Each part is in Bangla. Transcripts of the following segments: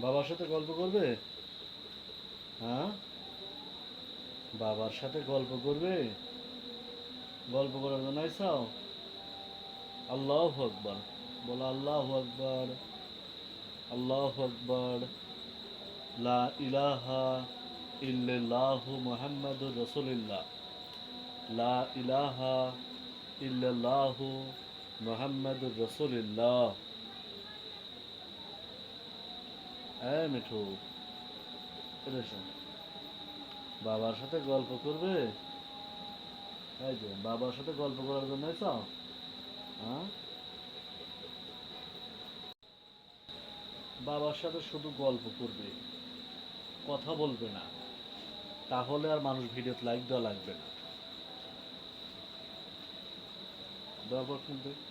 বাবার সাথে গল্প করবে? হ্যাঁ? বাবার সাথে গল্প করবে? গল্প করার জন্য আইসাও? আল্লাহ আকবর। বলো আল্লাহ আকবর। আল্লাহ আকবর। লা ইলাহা ইল্লাল্লাহু মুহাম্মাদুর রাসূলুল্লাহ। লা ইলাহা ইল্লাল্লাহু মুহাম্মাদুর রাসূলুল্লাহ। হ্যাঁ মিঠু শোন। বাবার সাথে গল্প করবে? এই যে, বাবার সাথে গল্প করার জন্য চাও হ্যাঁ? বাবার সাথে শুধু গল্প করবে, কথা বলবে না। তাহলে আর মানুষ ভিডিওতে লাইক দেওয়া লাগবে না। ব্যবহার কিন্তু।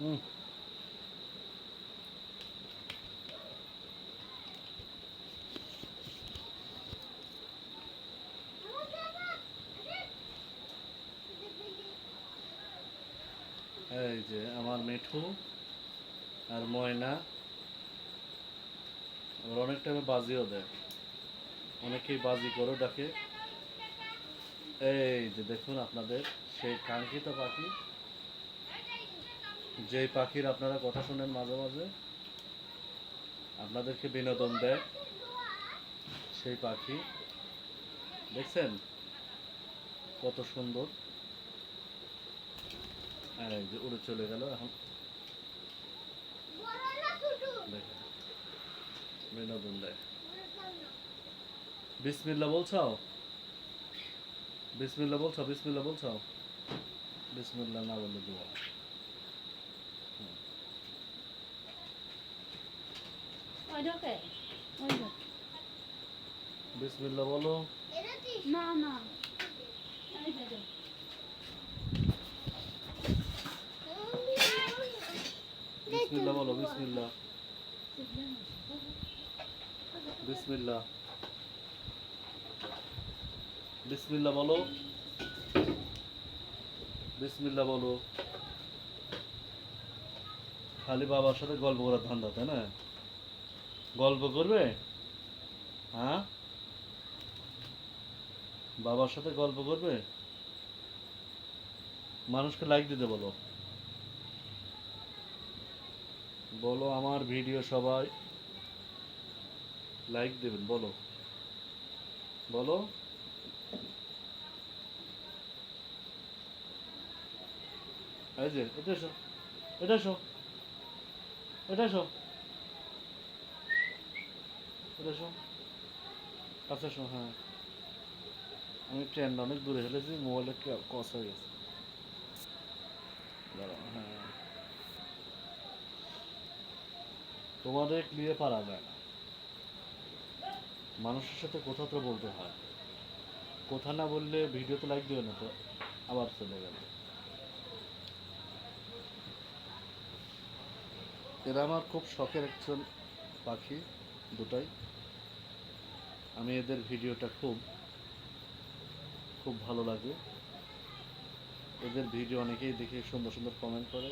এই যে আমার মিঠু আর ময়না, আবার অনেক টাইমে বাজিও দেয়। অনেকেই বাজি করে ডাকে। এই যে দেখুন আপনাদের সেই কাঙ্ক্ষিত পাখি। যেই পাখির আপনারা কথা শুনেন মাঝে মাঝে, আপনাদেরকে বিনোদন দেয় সেই পাখি। দেখছেন? কত সুন্দর। যে উড়ে চলে গেল এখন। বিনোদন দেয়। বিসমিল্লা বলছাও? বিসমিল্লা বলছো বিসমিল্লা বলছো বিসমিল্লা না বললে দোয়া। ওই ঢোকে ওই ঢোক বিসমিল্লা বলো না না। এই যে ঢোক। বিসমিল্লা বলো বিসমিল্লা বিসমিল্লা বিসমিল্লা বলো। বিসমিল্লা বলো। খালি বাবার সাথে গল্প করার ধান্দা তাই না? গল্প করবে? হ্যাঁ? বাবার সাথে গল্প করবে? মানুষকে লাইক দিতে বলো। বলো আমার ভিডিও সবাই লাইক দেবেন, বলো। বলো। এই যে, এটা এসো এটা এসো এটা এসো। এসো। কাছে এসো হ্যাঁ। আমি ট্রেনটা অনেক দূরে ফেলেছি মোবাইলে কস হয়ে গেছে। হ্যাঁ। তোমাদের নিয়ে পারা যায় না। মানুষের সাথে কথা তো বলতে হয়। কথা না বললে ভিডিওতে লাইক দিও না তো, আবার চলে গেল। এরা আমার খুব শখের একজন পাখি, দুটাই। আমি এদের ভিডিওটা খুব খুব ভালো লাগে। এদের ভিডিও অনেকেই দেখে সুন্দর সুন্দর কমেন্ট করে,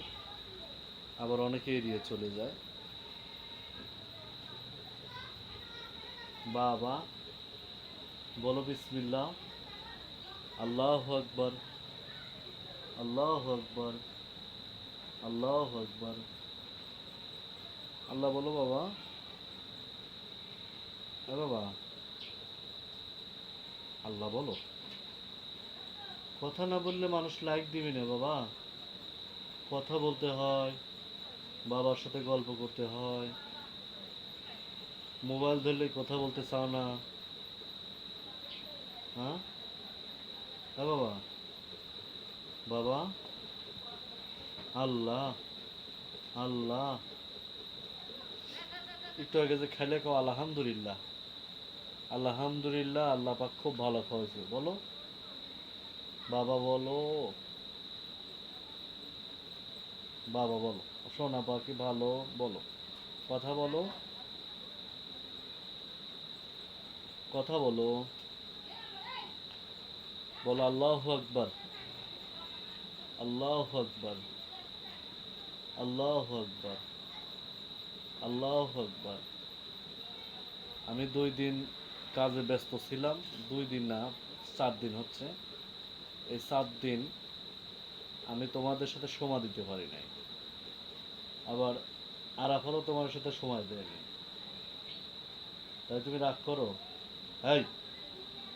আবার অনেকেই এড়িয়ে চলে যায়। বাবা, বলো বিসমিল্লাহ। আল্লাহ আকবর আল্লাহ আকবর আল্লাহ আকবর। আল্লাহ বলো বাবা। এ বাবা। আল্লাহ বলো। কথা না বললে মানুষ লাইক দিবে না বাবা। কথা বলতে হয়, বাবার সাথে গল্প করতে হয়। মোবাইল ধরলে কথা বলতে চাও না। হ্যাঁ? হ্যাঁ বাবা। বাবা? আল্লাহ আল্লাহ। একটু আগে যে খেলে কো আলহামদুলিল্লাহ। আলহামদুলিল্লাহ, আল্লাহ পাক খুব ভালো খাওয়াইছে। বলো। বাবা বলো। বাবা বলো। সোনা পাখি ভালো, বলো। কথা বলো। কথা বলো। বলো, আল্লাহ আকবার। আল্লাহ আকবার। আল্লাহ আকবার। আল্লাহ আকবার। আমি দুই দিন কাজে ব্যস্ত ছিলাম, দুই দিন না, চার দিন হচ্ছে। এই সাত দিন আমি তোমাদের সাথে সময় দিতে পারি নাই। আবার আরাফারও তোমার সাথে সময় দেয়নি তাই তুমি রাগ করো? এই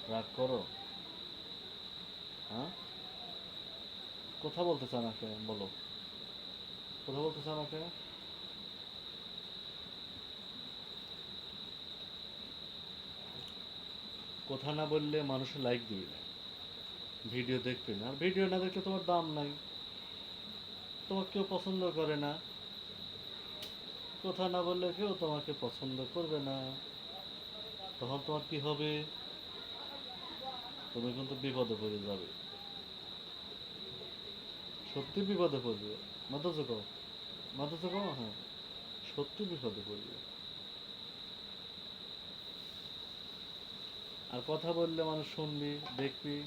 রাগ করো? হ্যাঁ? কথা বলতে চান বলো। কথা বলতে চান কথা না বললে মানুষের লাইক দিবে না ভিডিও দেখবে না। আর ভিডিও না দেখলে তোমার দাম নাই। তোমাকে কেউ পছন্দ করে না। কথা না বললে কেউ তোমাকে পছন্দ করবে না। তখন তোমার কি হবে? তুমি কিন্তু বিপদে পড়ে যাবে। সত্যি বিপদে পড়বে। মাথা চোখো মাথা চোখো হ্যাঁ। সত্যি বিপদে পড়বে। আর কথা বললে মানুষ শুনবি, দেখবি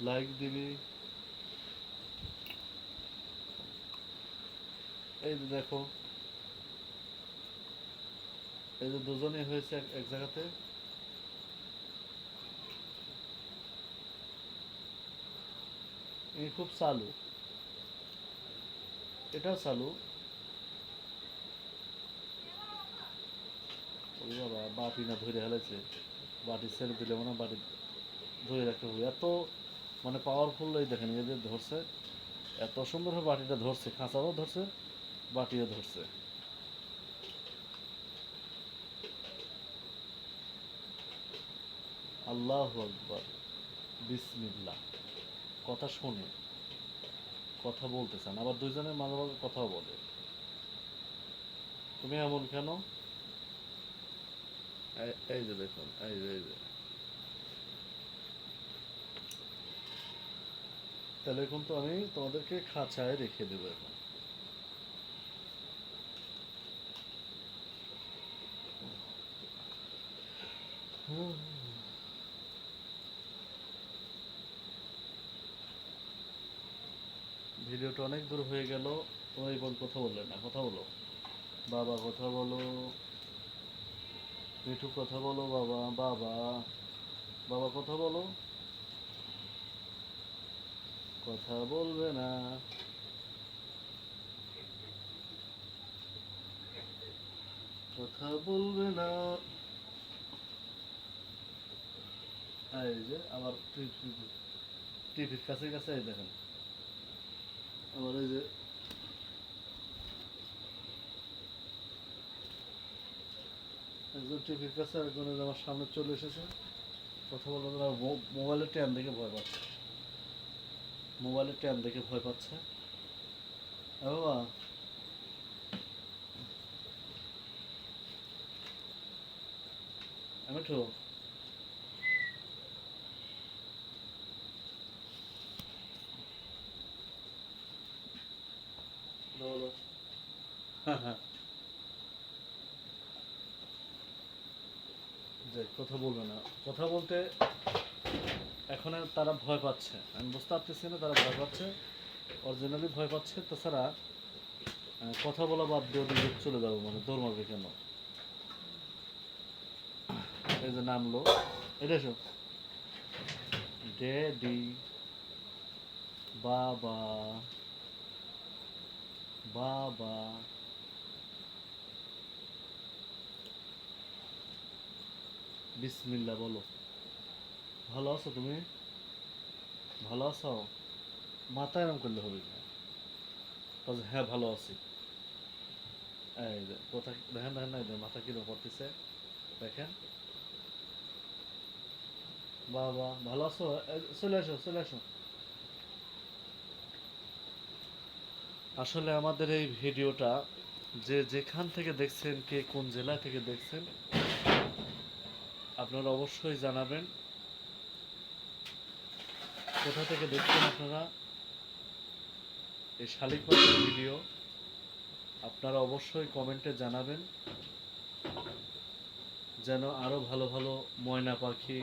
লাইক দিবি। এই যে দেখো, এই যে দুজনে হয়েছে এক- জায়গাতে। এই খুব চালু। এটাও চালু। বাবা বাটি না ধরে হেলেছে বাটি ছেড়ে দিলে মনে বাটি ধরে রাখতে হবে। এত মানে পাওয়ারফুল এই দেখেন এদের ধরছে, এত সুন্দরভাবে বাটিটা ধরছে, খাঁচাও ধরছে, বাটিও ধরছে। আল্লাহ আকবর, বিসমিল্লাহ। কথা শোনে, কথা বলতে চান, আবার দুইজনের মাঝে মাঝে কথাও বলে। তুমি এমন কেন? এই- এই যে দেখুন, এই যে এই যে। তাহলে কিন্তু আমি তোমাদেরকে খাঁচায় রেখে দেবো এখন। ভিডিওটা অনেক দূর হয়ে গেল তোমার বোন কথা বললেন না, কথা বলো। বাবা, কথা বলো। মিঠু কথা বলো, বাবা বাবা। বাবা, কথা বলো। কথা বলবে না। কথা বলবে না। এই যে, আবার টিভির কাছে কাছে দেখেন। আবার এই যে একজন টিভির কাছে একজন আমার সামনে চলে এসেছে। কথা বলতে মো- মোবাইলের ট্যান দেখে ভয় পাচ্ছে। মোবাইলের ট্যান দেখে ভয় পাচ্ছে। বাবা। আমি তো বলো যে কথা বলবে না। কথা বলতে এখন তারা ভয় পাচ্ছে। আমি বুঝতে পারতেছি না তারা ভয় পাচ্ছে। অরিজিনালি ভয় পাচ্ছে। তাছাড়া কথা বলা বাদ দিয়ে ওদের চলে যাব মানে দৌড় মারবে কেন? এই যে নামলো। এটা এসো ড্যাডি, বাবা বাবা বিসমিল্লা বলো। ভালো আছো তুমি? ভালো আছো? মাথা এরম করলে হবে না হ্যাঁ ভালো আছি। এই কথা দেখেন দেখেন না মাথা কীরকম করতেছে। দেখেন। বাবা, ভালো আছো? চলে আসো চলে আসো। আসলে আমাদের এই ভিডিওটা যে যেখান থেকে দেখছেন কে কোন জেলা থেকে দেখছেন আপনারা অবশ্যই জানাবেন। কোথা থেকে দেখছেন আপনারা? এই শালিক পাখির ভিডিও। আপনারা অবশ্যই কমেন্টে জানাবেন। যেন আরও ভালো ভালো ময়না পাখি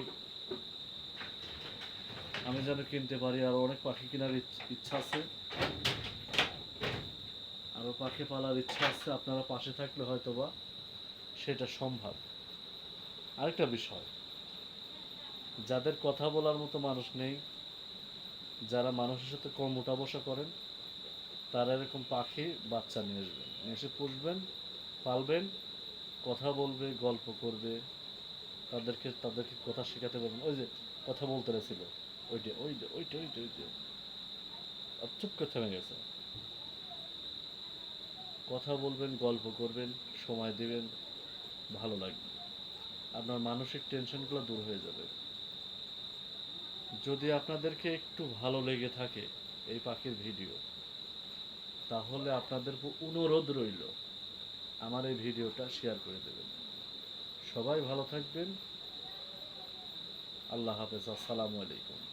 আমি যেন কিনতে পারি। আর অনেক পাখি কেনার ইচ- ইচ্ছা আছে। আরও পাখি পালার ইচ্ছা আছে। আপনারা পাশে থাকলে হয়তো বা সেটা সম্ভব। আরেকটা বিষয়। যাদের কথা বলার মতো মানুষ নেই, যারা মানুষের সাথে কম উঠা বসা করেন, তারা এরকম পাখি বাচ্চা নিয়ে আসবেন। নিয়ে এসে পুষবেন, পালবেন, কথা বলবে, গল্প করবে, তাদেরকে তাদেরকে কথা শেখাতে পারবেন। ওই যে কথা বলতে ছিল ওইটা ওইটা ওইটা ওইটা ওইটা। আর চুপ করে থেমে গেছে। কথা বলবেন, গল্প করবেন, সময় দেবেন, ভালো লাগবে। আপনার মানসিক টেনশনগুলো দূর হয়ে যাবে। যদি আপনাদেরকে একটু ভালো লেগে থাকে এই পাখির ভিডিও তাহলে আপনাদের অনুরোধ রইল আমার এই ভিডিওটা শেয়ার করে দেবেন। সবাই ভালো থাকবেন। আল্লাহ হাফেজ। আসসালামু আলাইকুম।